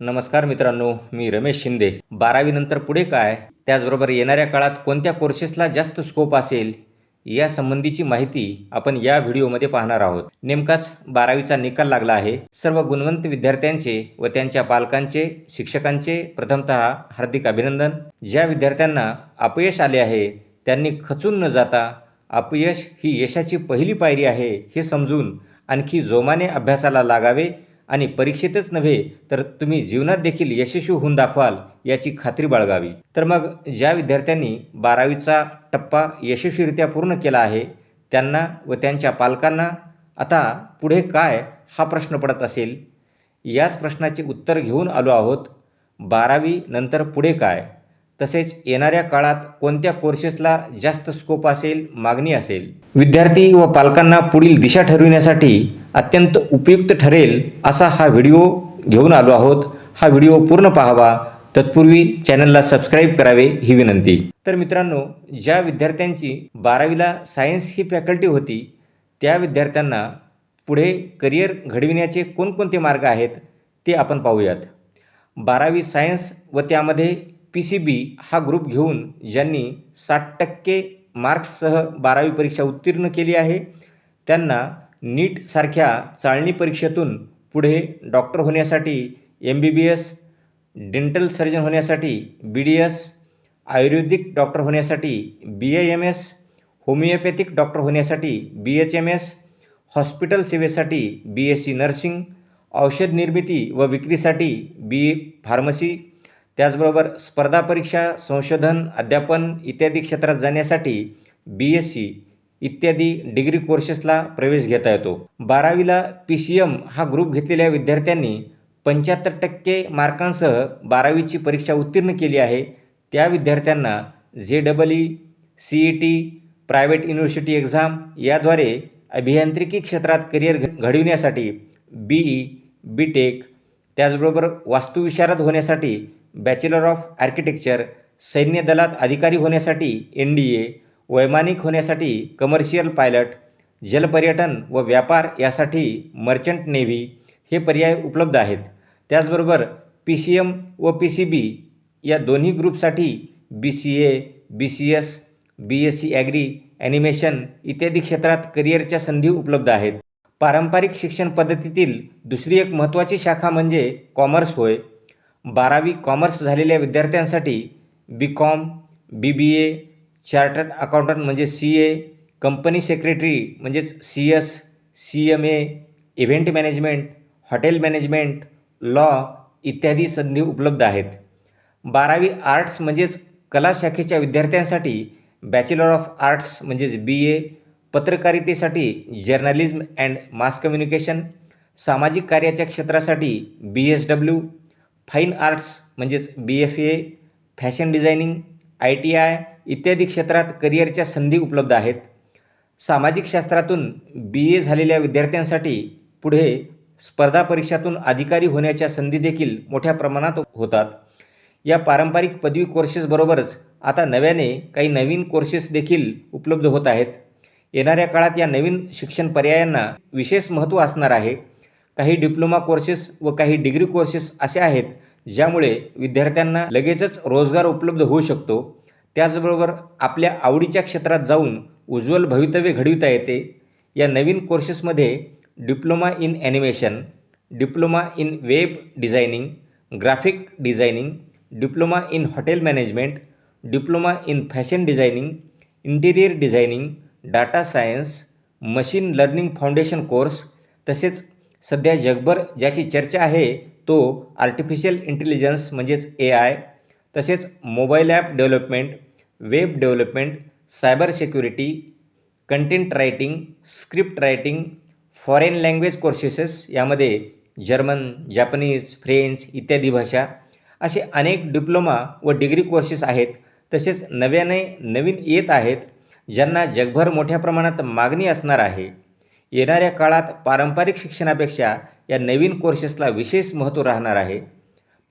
नमस्कार मित्रांनो मी रमेश शिंदे. बारावीनंतर पुढे काय? त्याचबरोबर येणाऱ्या काळात कोणत्या कोर्सेसला जास्त स्कोप असेल? या संबंधीची माहिती आपण या व्हिडिओमध्ये पाहणार आहोत. नेमकाच बारावीचा निकाल लागला आहे. सर्व गुणवंत विद्यार्थ्यांचे व त्यांच्या पालकांचे शिक्षकांचे प्रथमतः हार्दिक अभिनंदन. ज्या विद्यार्थ्यांना अपयश आले आहे त्यांनी खचून न जाता अपयश ही यशाची पहिली पायरी आहे हे समजून आणखी जोमाने अभ्यासाला लागावे आणि परीक्षेतच नव्हे तर तुम्ही जीवनात देखील यशस्वी होऊन दाखवाल याची खात्री बाळगावी. तर मग ज्या विद्यार्थ्यांनी बारावीचा टप्पा यशस्वीरित्या पूर्ण केला आहे त्यांना व त्यांच्या पालकांना आता पुढे काय हा प्रश्न पडत असेल? याच प्रश्नाचे उत्तर घेऊन आलो आहोत. बारावी नंतर पुढे काय? तसेच येणाऱ्या काळात कोणत्या कोर्सेसला जास्त स्कोप असेल मागणी असेल? विद्यार्थी व पालकांना पुढील दिशा ठरविण्यासाठी अत्यंत उपयुक्त ठरेल असा हा व्हिडिओ घेऊन आलो आहोत. हा व्हिडिओ पूर्ण पाहावा. तत्पूर्वी चॅनलला सबस्क्राईब करावे ही विनंती. तर मित्रांनो ज्या विद्यार्थ्यांची बारावीला सायन्स ही फॅकल्टी होती त्या विद्यार्थ्यांना पुढे करिअर घडविण्याचे कोणकोणते मार्ग आहेत ते आपण पाहूयात. बारावी सायन्स व त्यामध्ये पी सी बी हा ग्रुप घेऊन ज्यांनी साठ टक्के मार्क्ससह बारावी परीक्षा उत्तीर्ण केली आहे त्यांना नीटसारख्या चाळणी परीक्षेतून पुढे डॉक्टर होण्यासाठी M B B S dental surgeon होण्यासाठी B D S ayurvedic doctor होण्यासाठी B A M S homeopathic doctor होण्यासाठी B H M S hospital सेवेसाठी बी एस सी नर्सिंग औषध निर्मिती व विक्रीसाठी बी ए फार्मसी त्याचबरोबर स्पर्धा परीक्षा संशोधन अध्यापन इत्यादी क्षेत्रात जाण्यासाठी बी एस सी इत्यादी डिग्री कोर्सेसला प्रवेश घेता येतो. बारावीला पी सी एम हा ग्रुप घेतलेल्या विद्यार्थ्यांनी पंच्याहत्तर टक्के मार्कांसह बारावीची परीक्षा उत्तीर्ण केली आहे. त्या विद्यार्थ्यांना जे double E C E T private university exam याद्वारे अभियांत्रिकी क्षेत्रात करिअर घ घडविण्यासाठी बी ई बी टेक त्याचबरोबर वास्तुविशारद होण्यासाठी बॅचलर ऑफ आर्किटेक्चर सैन्य दलात अधिकारी होण्यासाठी एन डी ए वैमानिक होण्यासाठी कमर्शियल पायलट जलपर्यटन व व्यापार यासाठी मर्चंट नेव्ही हे पर्याय उपलब्ध आहेत. त्याचबरोबर पी सी एम व पी सी बी या दोन्ही ग्रुपसाठी B C A B C S B S C agri animation इत्यादी क्षेत्रात करिअरच्या संधी उपलब्ध आहेत. पारंपरिक शिक्षण पद्धतीतील दुसरी एक महत्त्वाची शाखा म्हणजे कॉमर्स होय. बारावी कॉमर्स झालेल्या विद्यार्थ्यांसाठी B com B B A chartered accountant म्हणजे सी ए कंपनी सेक्रेटरी म्हणजेच C S C M A event management hotel management law इत्यादी संधी उपलब्ध आहेत. बारावी आर्ट्स म्हणजेच कला शाखेच्या विद्यार्थ्यांसाठी बॅचलर ऑफ आर्ट्स म्हणजेच बी ए पत्रकारितेसाठी जर्नलिझम अँड मास कम्युनिकेशन सामाजिक कार्याच्या क्षेत्रासाठी B S W fine arts म्हणजेच B F A fashion designing I T I इत्यादी क्षेत्रात करिअरच्या संधी उपलब्ध आहेत. सामाजिक शास्त्रातून बी ए झालेल्या विद्यार्थ्यांसाठी पुढे स्पर्धा परीक्षातून अधिकारी होण्याच्या संधी देखील मोठ्या प्रमाणात होतात. या पारंपरिक पदवी कोर्सेसबरोबरच आता नव्याने काही नवीन कोर्सेस देखील उपलब्ध होत आहेत. येणाऱ्या काळात या नवीन शिक्षण पर्यायांना विशेष महत्त्व असणार आहे. काही डिप्लोमा कोर्सेस व काही डिग्री कोर्सेस असे आहेत ज्यामुळे विद्यार्थ्यांना लगेचच रोजगार उपलब्ध होऊ शकतो. त्याचबरोबर आपल्या आवडीच्या क्षेत्रात जाऊन उज्ज्वल भवितव्य घडविता येते. या नवीन कोर्सेसमध्ये diploma in animation diploma in web designing graphic designing diploma in hotel management diploma in fashion designing interior designing data science machine learning foundation course तसेच सध्या जगभर ज्याची चर्चा आहे तो आर्टिफिशियल इंटेलिजन्स म्हणजेच ए आय तसेच mobile app development web development cyber security content writing script writing foreign language कोर्सेसेस यामध्ये जर्मन जॅपनीज फ्रेंच इत्यादी भाषा असे अनेक डिप्लोमा व डिग्री कोर्सेस आहेत. तसेच नव्याने नवीन येत आहेत ज्यांना जगभर मोठ्या प्रमाणात मागणी असणार आहे. येणाऱ्या काळात पारंपरिक शिक्षणापेक्षा या नवीन कोर्सेसला विशेष महत्त्व राहणार आहे.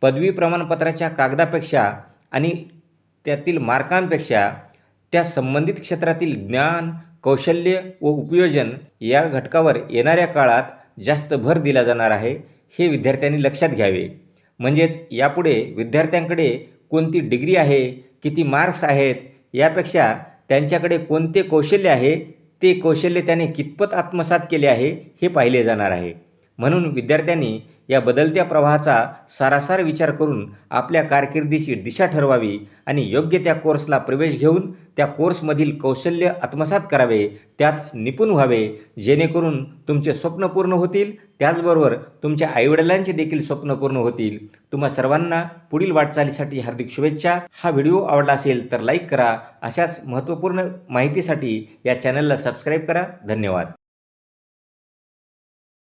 पदवी प्रमाणपत्राच्या कागदापेक्षा आणि त्यातील मार्कांपेक्षा त्या संबंधित क्षेत्रातील ज्ञान कौशल्य व उपयोजन या घटकावर येणाऱ्या काळात जास्त भर दिला जाणार आहे हे विद्यार्थ्यांनी लक्षात घ्यावे. म्हणजेच यापुढे विद्यार्थ्यांकडे कोणती डिग्री आहे किती मार्क्स आहेत यापेक्षा त्यांच्याकडे कोणते कौशल्य आहे ते कौशल्य त्याने कितपत आत्मसात केले आहे हे पाहिले जाणार आहे. म्हणून विद्यार्थ्यांनी या बदलत्या प्रवाहाचा सारासार विचार करून आपल्या कारकिर्दीची दिशा ठरवावी आणि योग्य त्या कोर्सला प्रवेश घेऊन त्या कोर्समधील कौशल्य आत्मसात करावे त्यात निपुण व्हावे जेणेकरून तुमचे स्वप्न पूर्ण होतील. त्याचबरोबर तुमच्या आईवडिलांचे देखील स्वप्न पूर्ण होतील. तुम्हा सर्वांना पुढील वाटचालीसाठी हार्दिक शुभेच्छा. हा व्हिडिओ आवडला असेल तर लाईक करा. अशाच महत्त्वपूर्ण माहितीसाठी या चॅनलला सबस्क्राईब करा. धन्यवाद.